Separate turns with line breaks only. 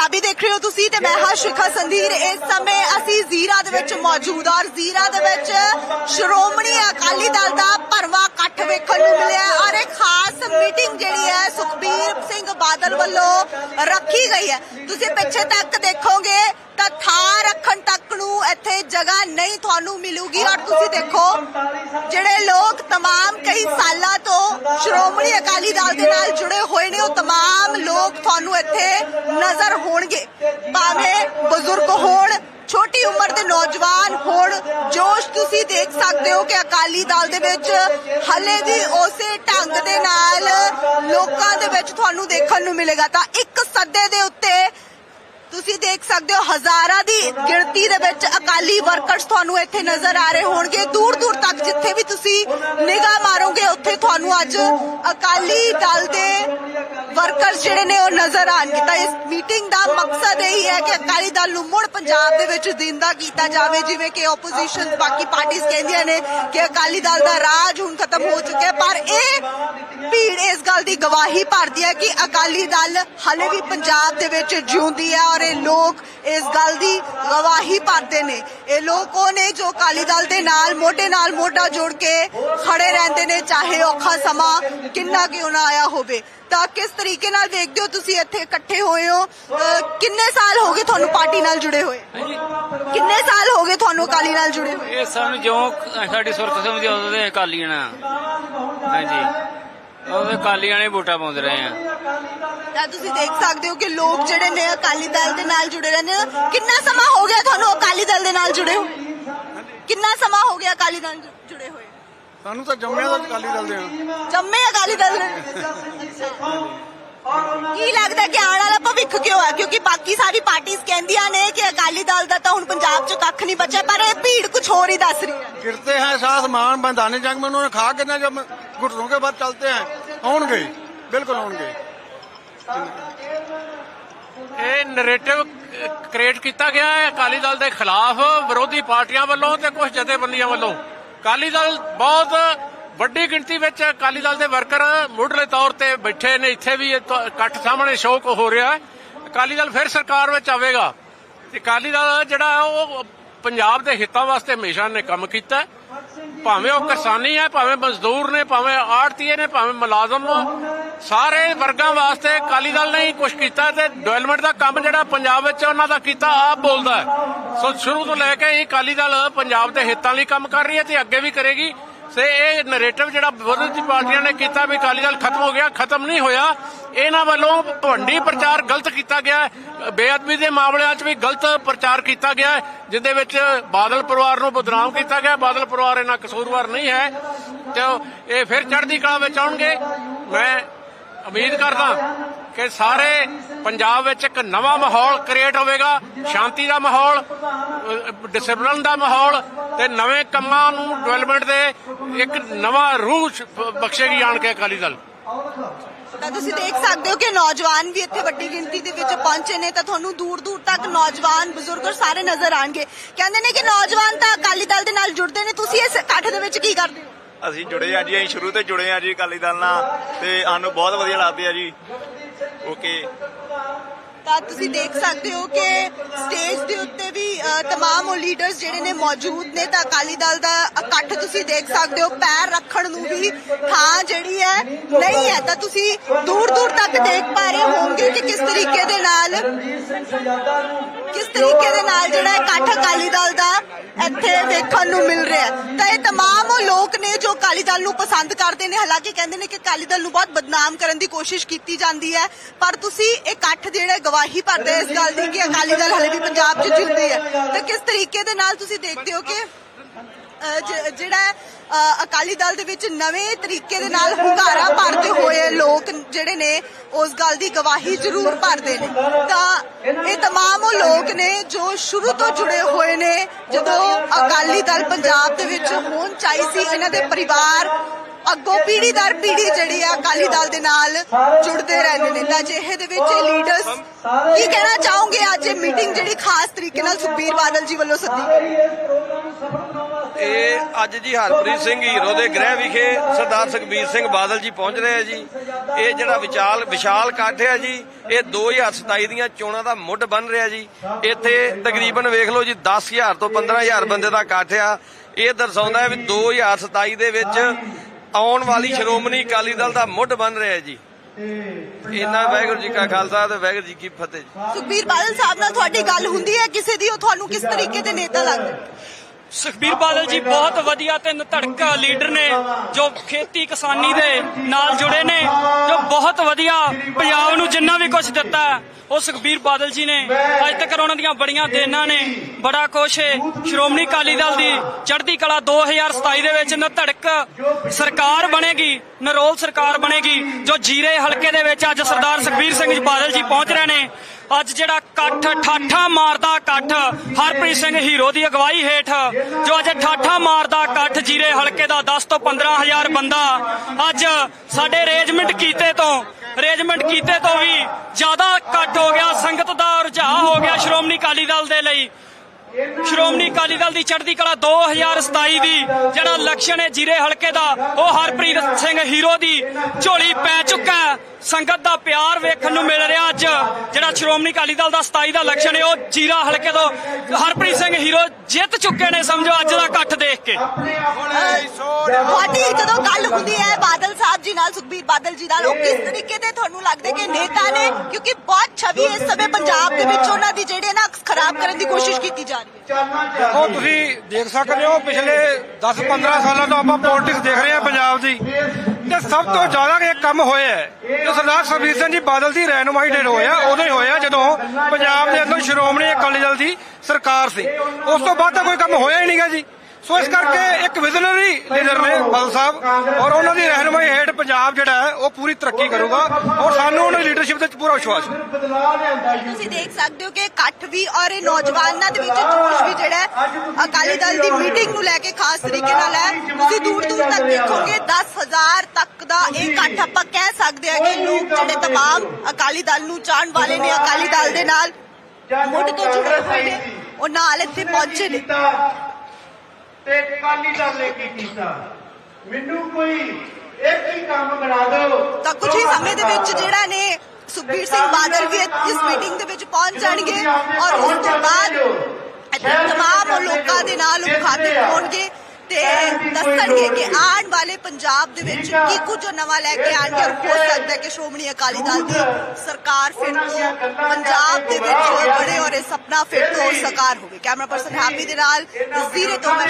ਪੰਜਾਬੀ ਦੇਖ ਰਹੇ ਹੋ ਤੁਸੀਂ ਤੇ ਮੈਂ ਹਾਂ ਸ਼ਿਖਾ ਸੰਧੀਰ। ਇਸ ਸਮੇਂ ਅਸੀਂ ਜ਼ੀਰਾ ਦੇ ਵਿੱਚ ਮੌਜੂਦ ਹਾਂ ਔਰ ਜ਼ੀਰਾ ਦੇ ਵਿੱਚ ਸ਼੍ਰੋਮਣੀ ਅਕਾਲੀ ਦਲ ਦਾ ਭਰਵਾ ਇਕੱਠ ਵੇਖਣ ਨੂੰ ਮਿਲਿਆ ਔਰ ਇੱਕ ਖਾਸ ਮੀਟਿੰਗ ਜਿਹੜੀ ਹੈ ਸੁਖਬੀਰ ਸਿੰਘ ਬਾਦਲ ਵੱਲੋਂ ਰੱਖੀ ਗਈ ਹੈ। ਤੁਸੀਂ ਪਿੱਛੇ ਤੱਕ ਦੇਖੋਗੇ ਤਾਂ ਥਾਂ ਰੱਖਣ ਤੱਕ ਨੂੰ ਇੱਥੇ ਜਗ੍ਹਾ ਨਹੀਂ ਤੁਹਾਨੂੰ ਮਿਲੂਗੀ ਔਰ ਤੁਸੀਂ ਦੇਖੋ ਜਿਹੜੇ ਲੋਕ तमाम ਕਈ ਸਾਲਾਂ ਤੋਂ ਸ਼੍ਰੋਮਣੀ ਅਕਾਲੀ ਦਲ ਦੇ ਨਾਲ ਜੁੜੇ ਹੋਏ ਨੇ ਉਹ तमाम ਲੋਕ ਤੁਹਾਨੂੰ ਇੱਥੇ ਨਜ਼ਰ ਹੋਣਗੇ ਭਾਵੇਂ ਬਜ਼ੁਰਗ ਹੋਣ ਛੋਟੀ ਉਮਰ ਦੇ ਨੌਜਵਾਨ ਹੋਣ ਜੋਸ਼ ਤੁਸੀਂ ਦੇਖ ਸਕਦੇ ਹੋ ਕਿ ਅਕਾਲੀ ਦਲ ਦੇ ਵਿੱਚ ਹਲੇ ਵੀ ਉਸੇ ਢੰਗ ਦੇ ਨਾਲ ਲੋਕਾਂ ਦੇ ਵਿੱਚ ਤੁਹਾਨੂੰ ਦੇਖਣ ਨੂੰ ਮਿਲੇਗਾ ਤਾਂ ਇੱਕ ਸੱਦੇ ਦੇ ਉੱਤੇ ਤੁਸੀਂ ਦੇਖ ਸਕਦੇ ਹੋ ਹਜ਼ਾਰਾਂ ਦੀ ਗਿਣਤੀ ਦੇ ਵਿੱਚ ਅਕਾਲੀ ਵਰਕਰਸ ਤੁਹਾਨੂੰ ਇੱਥੇ ਨਜ਼ਰ ਆ ਰਹੇ ਹੋਣਗੇ। ਦੂਰ ਦੂਰ ਤੱਕ ਜਿੱਥੇ ਵੀ ਤੁਸੀਂ ਨਿਗਾਹ ਮਾਰੋਗੇ, ਉੱਥੇ ਤੁਹਾਨੂੰ ਅੱਜ ਅਕਾਲੀ ਦਲ ਦੇ ਵਰਕਰਸ ਜਿਹੜੇ ਨੇ ਉਹ ਨਜ਼ਰ ਆਣਗੇ ਤਾਂ ਇਸ ਮੀਟਿੰਗ ਦਾ ਮਕਸਦ ਇਹੀ ਹੈ ਕਿ ਅਕਾਲੀ ਦਲ ਨੂੰ ਮੁੜ ਪੰਜਾਬ ਦੇ ਵਿੱਚ ਜ਼ਿੰਦਾ ਕੀਤਾ ਜਾਵੇ, ਜਿਵੇਂ ਕਿ ਆਪੋਜੀਸ਼ਨ ਬਾਕੀ ਪਾਰਟੀਆਂ ਕਹਿੰਦੀਆਂ ਨੇ ਕਿ ਅਕਾਲੀ ਦਲ ਦਾ ਰਾਜ ਹੁਣ ਖਤਮ ਹੋ ਚੁੱਕਿਆ ਪਰ ਇਹ ਭੀੜ ਇਸ ਗੱਲ ਦੀ ਗਵਾਹੀ ਭਰਦੀ ਹੈ ਕਿ ਅਕਾਲੀ ਦਲ ਹਲੇ ਵੀ ਪੰਜਾਬ ਦੇ ਵਿੱਚ ਜਿਉਂਦੀ ਹੈ ਔਰ ਇਹ ਲੋਕ ਇਸ ਗੱਲ ਦੀ ਗਵਾਹੀ ਭਰਦੇ ਨੇ। ਇਹ ਲੋਕ ਉਹ ਨੇ ਜੋ ਅਕਾਲੀ ਦਲ ਦੇ ਨਾਲ ਮੋਢੇ ਨਾਲ ਮੋਢਾ ਜੋੜ ਕੇ ਖੜੇ ਰਹਿੰਦੇ ਨੇ ਚਾਹੇ ਔਖਾ ਸਮਾਂ ਕਿੰਨਾ ਕਿਉਂ ਨਾ ਆਇਆ ਹੋਵੇ। ਤਾਂ ਕਿਸ ਤਰੀਕੇ ਨਾਲ ਦੇਖਦੇ ਹੋ ਤੁਸੀਂ ਇੱਥੇ ਇਕੱਠੇ ਹੋਏ ਹੋ? ਕਿੰਨੇ ਸਾਲ ਹੋ ਗਏ ਤੁਹਾਨੂੰ ਪਾਰਟੀ ਨਾਲ ਜੁੜੇ ਹੋਏ? ਕਿੰਨੇ ਸਾਲ ਹੋ ਗਏ ਤੁਹਾਨੂੰ ਅਕਾਲੀ ਨਾਲ ਜੁੜੇ ਹੋਏ?
ਇਹ ਸਾਨੂੰ ਜਿਉਂ ਸਾਡੀ ਸੁਰਤ ਸਮਝੀ ਉਦੋਂ ਦੇ ਨਾਲ। ਹਾਂਜੀ। ਉਹ ਅਕਾਲੀਆਂ ਨੇ ਵੋਟਾਂ ਪਾਉਂਦੇ ਰਹੇ ਆ।
ਤਾਂ ਤੁਸੀਂ ਦੇਖ ਸਕਦੇ ਹੋ ਕਿ ਲੋਕ ਜਿਹੜੇ ਨੇ ਅਕਾਲੀ ਦਲ ਦੇ ਨਾਲ ਜੁੜੇ ਰਹਿੰਦੇ ਆ ਕਿੰਨਾ ਸਮਾਂ ਹੋ ਗਿਆ ਤੁਹਾਨੂੰ ਅਕਾਲੀ ਦਲ ਦੇ ਨਾਲ ਜੁੜੇ ਕਿੰਨਾ ਸਮਾਂ ਹੋ ਗਿਆ ਅਕਾਲੀ ਦਲ ਜੁੜੇ ਹੋਏ?
ਸਾਨੂੰ ਤਾਂ ਜੰਮੇ ਦਾ ਅਕਾਲੀ ਦਲ ਦੇ। ਆ
ਅਕਾਲੀ ਦਲ ਦੇ। ਕੀ ਲੱਗਦਾ ਕਿ ਆਉਣ ਵਾਲਾ ਭਵਿੱਖ ਕਿਉਂ ਹੈ ਕਿਉਂਕਿ ਬਾਕੀ ਸਾਰੀ ਪਾਰਟੀਆਂ ਕਹਿੰਦੀਆਂ ਨੇ ਕਿ ਅਕਾਲੀ ਦਲ ਦਾ ਤਾਂ ਹੁਣ ਪੰਜਾਬ 'ਚ ਕੱਖ ਨਹੀਂ ਬਚਿਆ ਪਰ ਇਹ ਭੀੜ ਕੁਝ ਹੋਰ ਹੀ ਦੱਸ ਰਹੀ ਹੈ।
ਗਿਰਤੇ ਹੈ ਸਾਥ ਮਾਨ ਬੰਦਾਨੇ ਜੰਗ ਮੈਂ ਉਹਨਾਂ ਨੇ ਖਾ ਕੇ ਨਾ ਜਬ ਘੁਟਨੋਂ ਕੇ ਬਾਅਦ ਚਲਤੇ ਹੈ। ਆਉਣਗੇ ਬਿਲਕੁਲ ਆਉਣਗੇ
ਇਹ ਨੈਰੇਟਿਵ ਕ੍ਰੀਏਟ ਕੀਤਾ ਗਿਆ ਹੈ ਅਕਾਲੀ ਦਲ ਦੇ ਖਿਲਾਫ ਵਿਰੋਧੀ ਪਾਰਟੀਆਂ ਵੱਲੋਂ ਤੇ ਕੁਝ ਜਥੇਬੰਦੀਆਂ ਵੱਲੋਂ। ਅਕਾਲੀ ਦਲ ਬਹੁਤ ਵੱਡੀ ਗਿਣਤੀ ਵਿੱਚ ਅਕਾਲੀ ਦਲ ਦੇ ਵਰਕਰ ਮੁੱਢਲੇ ਤੌਰ ਤੇ ਬੈਠੇ ਨੇ, ਇੱਥੇ ਵੀ ਇਕੱਠ ਸਾਹਮਣੇ ਸ਼ੋਕ ਹੋ ਰਿਹਾ ਹੈ। ਅਕਾਲੀ ਦਲ ਫਿਰ ਸਰਕਾਰ ਵਿੱਚ ਆਵੇਗਾ। ਤੇ ਅਕਾਲੀ ਦਲ ਜਿਹੜਾ ਉਹ ਪੰਜਾਬ ਦੇ ਹਿੱਤਾਂ ਵਾਸਤੇ ਹਮੇਸ਼ਾ ਨੇ ਕੰਮ ਕੀਤਾ ਭਾਵੇਂ ਉਹ ਕਿਸਾਨੀ ਹੈ, ਭਾਵੇਂ ਮਜ਼ਦੂਰ ਨੇ, ਭਾਵੇਂ ਆੜਤੀਏ ਨੇ, ਭਾਵੇਂ ਮੁਲਾਜ਼ਮ ਸਾਰੇ ਵਰਗਾਂ ਵਾਸਤੇ ਅਕਾਲੀ ਦਲ ਨੇ ਹੀ ਕੁਝ ਕੀਤਾ ਤੇ ਡਿਵੈਲਪਮੈਂਟ ਦਾ ਕੰਮ ਜਿਹੜਾ ਪੰਜਾਬ ਵਿੱਚ ਉਹਨਾਂ ਦਾ ਕੀਤਾ, ਆਪ ਬੋਲਦਾ ਸੋ ਸ਼ੁਰੂ ਤੋਂ ਲੈ ਕੇ ਹੀ ਅਕਾਲੀ ਦਲ ਪੰਜਾਬ ਦੇ ਹਿੱਤਾਂ ਲਈ ਕੰਮ ਕਰ ਰਹੀ ਹੈ ਤੇ ਅੱਗੇ ਵੀ ਕਰੇਗੀ। ਸੇ ਇਹ ਨੈਰੇਟਿਵ ਜਿਹੜਾ ਵਿਰੋਧੀ ਪਾਰਟੀਆਂ ਨੇ ਕੀਤਾ ਵੀ ਅਕਾਲੀ ਦਲ ਖਤਮ ਹੋ ਗਿਆ, ਖਤਮ ਨਹੀਂ ਹੋਇਆ। ਇਹਨਾਂ ਵੱਲੋਂ ਭਵੰਡੀ ਪ੍ਰਚਾਰ ਗਲਤ ਕੀਤਾ ਗਿਆ ਹੈ। ਬੇਅਦਬੀ ਦੇ ਮਾਮਲਿਆਂ 'ਚ ਵੀ ਗਲਤ ਪ੍ਰਚਾਰ ਕੀਤਾ ਗਿਆ ਹੈ, ਜਿਹਦੇ ਵਿੱਚ ਬਾਦਲ ਪਰਿਵਾਰ ਨੂੰ ਬਦਨਾਮ ਕੀਤਾ ਗਿਆ। ਬਾਦਲ ਪਰਿਵਾਰ ਇਹਨਾਂ ਕਸੂਰਵਾਰ ਨਹੀਂ ਹੈ। ਤੇ ਇਹ ਫਿਰ ਚੜ੍ਹਦੀ ਕਲਾ ਵਿੱਚ ਆਉਣਗੇ। ਮੈਂ ਉਮੀਦ ਕਰਦਾ ਕਿ ਸਾਰੇ ਪੰਜਾਬ ਵਿੱਚ ਇੱਕ ਨਵਾਂ ਮਾਹੌਲ ਕ੍ਰੀਏਟ ਹੋਵੇਗਾ। ਸ਼ਾਂਤੀ ਦਾ ਮਾਹੌਲ ਡਿਸਪਲਿਨ ਦਾ ਮਾਹੌਲ ਤੇ ਨਵੇਂ ਕੰਮਾਂ ਨੂੰ ਡਿਵੈਲਪਮੈਂਟ ਦੇ ਇੱਕ ਨਵਾਂ ਰੂਹ ਬਖਸ਼ੇਗੀ ਆਣ ਕੇ ਅਕਾਲੀ ਦਲ।
ਤਾਂ ਤੁਸੀਂ ਦੇਖ ਸਕਦੇ ਹੋ ਕਿ ਨੌਜਵਾਨ ਵੀ ਇੱਥੇ ਵੱਡੀ ਗਿਣਤੀ ਦੇ ਵਿੱਚ ਪਹੁੰਚੇ ਨੇ, ਤਾਂ ਤੁਹਾਨੂੰ ਦੂਰ ਦੂਰ ਤੱਕ ਨੌਜਵਾਨ, ਬਜ਼ੁਰਗ ਸਾਰੇ ਨਜ਼ਰ ਆਣਗੇ ਕਹਿੰਦੇ ਨੇ ਕਿ ਨੌਜਵਾਨ ਤਾਂ ਅਕਾਲੀ ਦਲ ਦੇ ਨਾਲ ਜੁੜਦੇ ਨੇ। ਤੁਸੀਂ ਇਸ ਇਕੱਠ ਦੇ ਵਿੱਚ ਕੀ ਕਰਦੇ ਹੋ?
ਅਸੀਂ ਜੁੜੇ ਆ ਜੀ, ਅਸੀਂ ਸ਼ੁਰੂ ਤੋਂ ਜੁੜੇ ਆ ਜੀ ਅਕਾਲੀ ਦਲ ਨਾਲ, ਤੇ ਸਾਨੂੰ ਬਹੁਤ ਵਧੀਆ ਲੱਗਦੇ ਆ ਜੀ। ਓਕੇ।
ਤਾਂ ਤੁਸੀਂ ਦੇਖ ਸਕਦੇ ਹੋ ਕਿ ਸਟੇਜ ਦੇ ਉੱਤੇ ਵੀ ਅ, ਤਮਾਮ ਉਹ ਲੀਡਰਸ ਜਿਹੜੇ ਨੇ ਮੌਜੂਦ ਨੇ ਤਾਂ ਅਕਾਲੀ ਦਲ ਦਾ ਇਕੱਠ ਤੁਸੀਂ ਦੇਖ ਸਕਦੇ ਹੋ। ਪੈਰ ਰੱਖਣ ਨੂੰ ਵੀ ਥਾਂ ਜਿਹੜੀ ਹੈ ਨਹੀਂ ਹੈ। ਤਾਂ ਤੁਸੀਂ ਦੂਰ ਦੂਰ ਤੱਕ ਦੇਖ ਪਾ ਰਹੇ ਹੋਵੋਗੇ ਕਿ ਕਿਸ ਤਰੀਕੇ ਦੇ ਨਾਲ ਕਿਸ ਤਰੀਕੇ ਦੇ ਨਾਲ ਜਿਹੜਾ ਇਕੱਠ ਅਕਾਲੀ ਦਲ ਦਾ ਇੱਥੇ ਵੇਖਣ ਨੂੰ ਮਿਲ ਰਿਹਾ ਤਾਂ ਇਹ ਤਮਾਮ ਉਹ ਲੋਕ ਨੇ ਜੋ ਅਕਾਲੀ ਦਲ ਨੂੰ ਪਸੰਦ ਕਰਦੇ ਨੇ। ਹਾਲਾਂਕਿ ਕਹਿੰਦੇ ਨੇ ਕਿ ਅਕਾਲੀ ਦਲ ਨੂੰ ਬਹੁਤ ਬਦਨਾਮ ਕਰਨ ਦੀ ਕੋਸ਼ਿਸ਼ ਕੀਤੀ ਜਾਂਦੀ ਹੈ ਪਰ ਤੁਸੀਂ ਇਹ ਇਕੱਠ ਗਵਾ ਗਵਾਹੀ ਭਰਦੇ ਇਸ ਗੱਲ ਦੀ ਕਿ ਅਕਾਲੀ ਦਲ ਹਲੇ ਵੀ ਪੰਜਾਬ 'ਚ ਜਿਉਂਦੀ ਹੈ ਤਾਂ ਕਿਸ ਤਰੀਕੇ ਦੇ ਨਾਲ ਤੁਸੀਂ ਦੇਖਦੇ ਹੋ ਕਿ ਜਿਹੜਾ ਅਕਾਲੀ ਦਲ ਦੇ ਵਿੱਚ ਨਵੇਂ ਤਰੀਕੇ ਦੇ ਨਾਲ ਹੁੰਗਾਰਾ ਭਰਦੇ ਹੋਏ ਲੋਕ ਜਿਹੜੇ ਨੇ, ਉਸ ਗੱਲ ਦੀ ਗਵਾਹੀ ਜ਼ਰੂਰ ਭਰਦੇ ਨੇ। ਤਾਂ ਇਹ ਤਮਾਮ ਉਹ ਲੋਕ ਨੇ ਜੋ ਸ਼ੁਰੂ ਤੋਂ ਜੁੜੇ ਹੋਏ ਨੇ, ਜਦੋਂ ਅਕਾਲੀ ਦਲ ਪੰਜਾਬ ਦੇ ਵਿੱਚ ਹੋਣ ਚਾਹੀ ਸੀ, ਇਹਨਾਂ ਦੇ ਪਰਿਵਾਰ ਅੱਗੋਂ ਪੀੜ੍ਹੀ ਦਰ ਪੀੜ੍ਹੀ ਜਿਹੜੀ ਆ ਅਕਾਲੀ ਦਲ ਦੇ ਨਾਲ ਜੁੜਦੇ ਰਹਿੰਦੇ ਨੇ। ਤਾਂ ਜਿਹੇ ਦੇ ਵਿੱਚ ਲੀਡਰਸ ਕੀ ਕਹਿਣਾ ਚਾਹੋਗੇ? ਅੱਜ ਇਹ ਮੀਟਿੰਗ ਜਿਹੜੀ ਖਾਸ ਤਰੀਕੇ ਨਾਲ ਸੁਖਬੀਰ ਬਾਦਲ ਜੀ ਵੱਲੋਂ ਸੱਦੀ ਗਈ।
ਇਹ ਅੱਜ ਜੀ ਹਰਪ੍ਰੀਤ ਸਿੰਘ ਹੀਰੋ ਦੇ ਗ੍ਰਹਿ ਵਿਖੇ ਸਰਦਾਰ ਸੁਖਬੀਰ ਸਿੰਘ ਬਾਦਲ ਜੀ ਪਹੁੰਚ ਰਹੇ ਆ ਜੀ। ਇਹ ਜਿਹੜਾ ਵਿਚਾਲ ਵਿਸ਼ਾਲ ਇਕੱਠ ਹੈ ਜੀ, ਇਹ 2027 ਦੀਆਂ ਚੋਣਾਂ ਦਾ ਮੁੱਢ ਬਣ ਰਿਹਾ ਜੀ। ਇੱਥੇ ਤਕਰੀਬਨ ਵੇਖ ਲਓ ਜੀ 10000 ਤੋਂ 15000 ਬੰਦੇ ਦਾ ਇਕੱਠ ਆ। ਇਹ ਦਰਸਾਉਂਦਾ ਹੈ ਵੀ 2027 ਦੇ ਵਿੱਚ ਆਉਣ ਵਾਲੀ ਸ਼੍ਰੋਮਣੀ ਅਕਾਲੀ ਦਲ ਦਾ ਮੁੱਢ ਬਣ ਰਿਹਾ ਜੀ। ਇਹਨਾਂ ਵਾਹਿਗੁਰੂ ਜੀ ਕਾ ਖਾਲਸਾ ਤੇ ਵਾਹਿਗੁਰੂ ਜੀ ਕੀ ਫਤਿਹ
ਸੁਖਬੀਰ ਬਾਦਲ ਸਾਹਿਬ ਨਾਲ ਤੁਹਾਡੀ ਗੱਲ ਹੁੰਦੀ ਹੈ, ਕਿਸੇ ਦੀ ਉਹ ਤੁਹਾਨੂੰ ਕਿਸ ਤਰੀਕੇ ਦੇ ਨੇਤਾ ਲੱਗਦੇ?
ਸੁਖਬੀਰ ਬਾਦਲ ਜੀ, ਬਹੁਤ ਵਧੀਆ ਤੇ ਧੜਕ ਲੀਡਰ ਨੇ, ਜੋ ਖੇਤੀ ਕਿਸਾਨੀ ਦੇ ਨਾਲ ਜੁੜੇ ਨੇ, ਜੋ ਬਹੁਤ ਵਧੀਆ ਪੰਜਾਬ ਨੂੰ ਜਿੰਨਾ ਵੀ ਕੁਝ ਦਿੱਤਾ ਉਹ ਸੁਖਬੀਰ ਬਾਦਲ ਜੀ ਨੇ। ਅੱਜ ਤੱਕ ਉਹਨਾਂ ਦੀਆਂ ਬੜੀਆਂ ਦੇਣਾ ਨੇ। ਬੜਾ ਕੁਛ ਹੈ ਸ਼੍ਰੋਮਣੀ ਅਕਾਲੀ ਦਲ ਦੀ ਚੜ੍ਹਦੀ ਕਲਾ 2027 ਦੇ ਵਿੱਚ ਧੜਕ ਸਰਕਾਰ ਬਣੇਗੀ ਨਰੋਲ ਸਰਕਾਰ ਬਣੇਗੀ, ਜੋ ਜੀਰੇ ਹਲਕੇ ਦੇ ਵਿੱਚ ਅੱਜ ਸਰਦਾਰ ਸੁਖਬੀਰ ਸਿੰਘ ਜੀ ਬਾਦਲ ਜੀ ਪਹੁੰਚ ਰਹੇ ਨੇ। ਅੱਜ ਜਿਹੜਾ ਇਕੱਠ, ਠਾਠਾ ਮਾਰਦਾ ਇਕੱਠ। ਹਰਪ੍ਰੀਤ ਸਿੰਘ ਹੀਰੋ ਦੀ ਅਗਵਾਈ ਹੇਠ, ਜੋ ਅੱਜ ਠਾਠਾ ਮਾਰਦਾ ਇਕੱਠ, ਜੀਰੇ ਹਲਕੇ ਦਾ 10 ਤੋਂ 15000 ਬੰਦਾ। ਅੱਜ ਸਾਡੇ ਅਰੇਂਜਮੈਂਟ ਕੀਤੇ ਤੋਂ, ਅਰੇਂਜਮੈਂਟ ਕੀਤੇ ਤੋਂ ਵੀ ਜ਼ਿਆਦਾ ਇਕੱਠ ਹੋ ਗਿਆ, ਸੰਗਤ ਦਾ ਰੁਝਾਅ ਹੋ ਗਿਆ ਸ਼੍ਰੋਮਣੀ ਅਕਾਲੀ ਦਲ ਦੇ ਲਈ। ਸ਼੍ਰੋਮਣੀ ਅਕਾਲੀ ਦਲ ਦੀ ਚੜ੍ਹਦੀ ਕਲਾ 2027 ਦੀ, ਜਿਹੜਾ ਇਲੈਕਸ਼ਨ ਹੈ ਜੀਰੇ ਹਲਕੇ ਦਾ, ਉਹ ਹਰਪ੍ਰੀਤ ਸਿੰਘ ਹੀਰੋ ਦੀ ਝੋਲੀ ਪੈ ਚੁੱਕਾ ਸੰਗਤ ਦਾ ਪਿਆਰ ਵੇਖਣ ਨੂੰ ਮਿਲ ਰਿਹਾ ਅੱਜ। ਜਿਹੜਾ ਸ਼੍ਰੋਮਣੀ ਅਕਾਲੀ ਦਲ ਦਾ 27 ਦਾ ਇਲੈਕਸ਼ਨ ਹੈ ਉਹ ਜੀਰਾ ਹਲਕੇ ਤੋਂ ਹਰਪ੍ਰੀਤ ਸਿੰਘ ਹੀਰੋ ਜਿੱਤ ਚੁੱਕੇ ਨੇ ਸਮਝੋ ਅੱਜ ਦਾ ਇਕੱਠ ਦੇਖ ਕੇ।
ਤੁਹਾਡੀ ਜਦੋਂ ਗੱਲ ਹੁੰਦੀ ਹੈ ਬਾਦਲ ਸਾਹਿਬ ਜੀ ਨਾਲ ਸੁਖਬੀਰ ਬਾਦਲ ਜੀ ਨਾਲ ਉਹ ਕਿਸ ਤਰੀਕੇ ਦੇ ਤੁਹਾਨੂੰ ਲੱਗਦੇ ਕਿ ਨੇਤਾ ਨੇ? ਕਿਉਂਕਿ ਬਹੁਤ ਛਵੀ ਇਸ ਸਮੇਂ ਪੰਜਾਬ ਦੇ ਵਿੱਚ ਉਹਨਾਂ ਦੀ ਜਿਹੜੇ ਨਾ ਖਰਾਬ ਕਰਨ ਦੀ ਕੋਸ਼ਿਸ਼ ਕੀਤੀ ਜਾ ਰਹੀ ਹੈ।
ਉਹ ਤੁਸੀਂ ਦੇਖ ਸਕਦੇ ਹੋ ਪਿਛਲੇ 10-15 ਸਾਲਾਂ ਤੋਂ ਆਪਾਂ ਪੋਲਿਟਿਕਸ ਦੇਖ ਰਹੇ ਹਾਂ ਪੰਜਾਬ ਦੀ। ਤੇ ਸਭ ਤੋਂ ਜ਼ਿਆਦਾ ਇਹ ਕੰਮ ਹੋਇਆ ਜੋ ਸਰਦਾਰ ਸੁਖਬੀਰ ਸਿੰਘ ਜੀ ਬਾਦਲ ਦੀ ਰਹਿਨੁਮਾਈ ਹੇਠ ਹੋਇਆ, ਉਦੋਂ ਹੀ ਹੋਇਆ, ਜਦੋਂ ਪੰਜਾਬ ਦੇ ਅੰਦਰ ਸ਼੍ਰੋਮਣੀ ਅਕਾਲੀ ਦਲ ਦੀ ਸਰਕਾਰ ਸੀ। ਉਸ ਤੋਂ ਬਾਅਦ ਤਾਂ ਕੋਈ ਕੰਮ ਹੋਇਆ ਹੀ ਨਹੀਂਗਾ ਜੀ। ਸੋ ਇਸ ਕਰਕੇ ਇੱਕ ਵਿਜ਼ਨਰੀ ਲੀਡਰ ਨੇ ਬਾਦਲ ਸਾਹਿਬ ਔਰ ਉਹਨਾਂ ਦੀ ਰਹਿਨੁਮਾਈ ਹੇਠ ਪੰਜਾਬ ਜਿਹੜਾ ਹੈ, ਉਹ ਪੂਰੀ ਤਰੱਕੀ ਕਰੂਗਾ ਔਰ ਸਾਨੂੰ ਉਹਨਾਂ ਦੀ ਲੀਡਰਸ਼ਿਪ ਤੇ ਪੂਰਾ ਵਿਸ਼ਵਾਸ ਹੈ।
ਤੁਸੀਂ ਦੇਖ ਸਕਦੇ ਹੋ ਕਿ ਇਕੱਠ ਵੀ ਔਰ ਇਹ ਨੌਜਵਾਨਾਂ ਦੇ ਵਿੱਚ ਜੋਸ਼ ਵੀ ਜਿਹੜਾ ਅਕਾਲੀ ਦਲ ਦੀ ਮੀਟਿੰਗ ਨੂੰ ਲੈ ਕੇ ਖਾਸ ਤਰੀਕੇ ਨਾਲ ਹੈ। ਤੁਸੀਂ ਦੂਰ ਦੂਰ ਤੱਕ ਦੇਖੋਗੇ 10000 ਤੱਕ ਦਾ ਇਹ ਇਕੱਠ ਆਪਾਂ ਕਹਿ ਸਕਦੇ ਹਾਂ ਕਿ ਲੋਕ ਜਿਹੜੇ ਤਮਾਮ ਅਕਾਲੀ ਦਲ ਨੂੰ ਚਾਹਣ ਵਾਲੇ ਨੇ ਅਕਾਲੀ ਦਲ ਦੇ ਨਾਲ। ਮੁੱਢ ਤੋਂ ਜੁੜੇ ਹੋਏ ਨੇ ਉਹ ਨਾਲ ਇੱਥੇ ਪਹੁੰਚੇ ਨੇ।
ਤੇ ਕਾਲੀ ਦਲ ਨੇ ਕੀ ਕੀਤਾ? ਮੈਨੂੰ ਕੋਈ ਇੱਕ ਹੀ ਕੰਮ ਬਣਾ ਦਿਓ।
ਤਾਂ ਕੁਝ ਹੀ ਸਮੇਂ ਦੇ ਵਿੱਚ ਜਿਹੜਾ ਨੇ ਸੁਖਬੀਰ ਸਿੰਘ ਬਾਦਲ ਵੀ ਇਸ ਮੀਟਿੰਗ ਦੇ ਵਿੱਚ ਪਹੁੰਚ ਜਾਣਗੇ ਔਰ ਉਸ ਤੋਂ ਬਾਅਦ ਤਮਾਮ ਲੋਕਾਂ ਦੇ ਨਾਲ ਉਹ ਮੁਖਾਤਿਬ ਹੋਣਗੇ। ਤੇ ਦੱਸਣਗੇ ਕਿ ਆਉਣ ਵਾਲੇ ਪੰਜਾਬ ਦੇ ਵਿੱਚ ਕੀ ਕੁਝ ਨਵਾਂ ਲੈ ਕੇ ਆਣਗੇ? ਔਰ ਹੋ ਸਕਦਾ ਕਿ ਸ਼੍ਰੋਮਣੀ ਅਕਾਲੀ ਦਲ ਦੀ ਸਰਕਾਰ ਫਿਰ ਤੋਂ ਪੰਜਾਬ ਦੇ ਵਿੱਚ ਬੜੇ ਔਰ ਇਹ ਸੁਪਨਾ ਫਿਰ ਤੋਂ ਸਾਕਾਰ ਹੋਵੇ। ਕੈਮਰਾ ਪਰਸਨ ਹੈਪੀ ਦੇ ਨਾਲ ਜ਼ੀਰੇ ਤੋਂ ਮੈਂ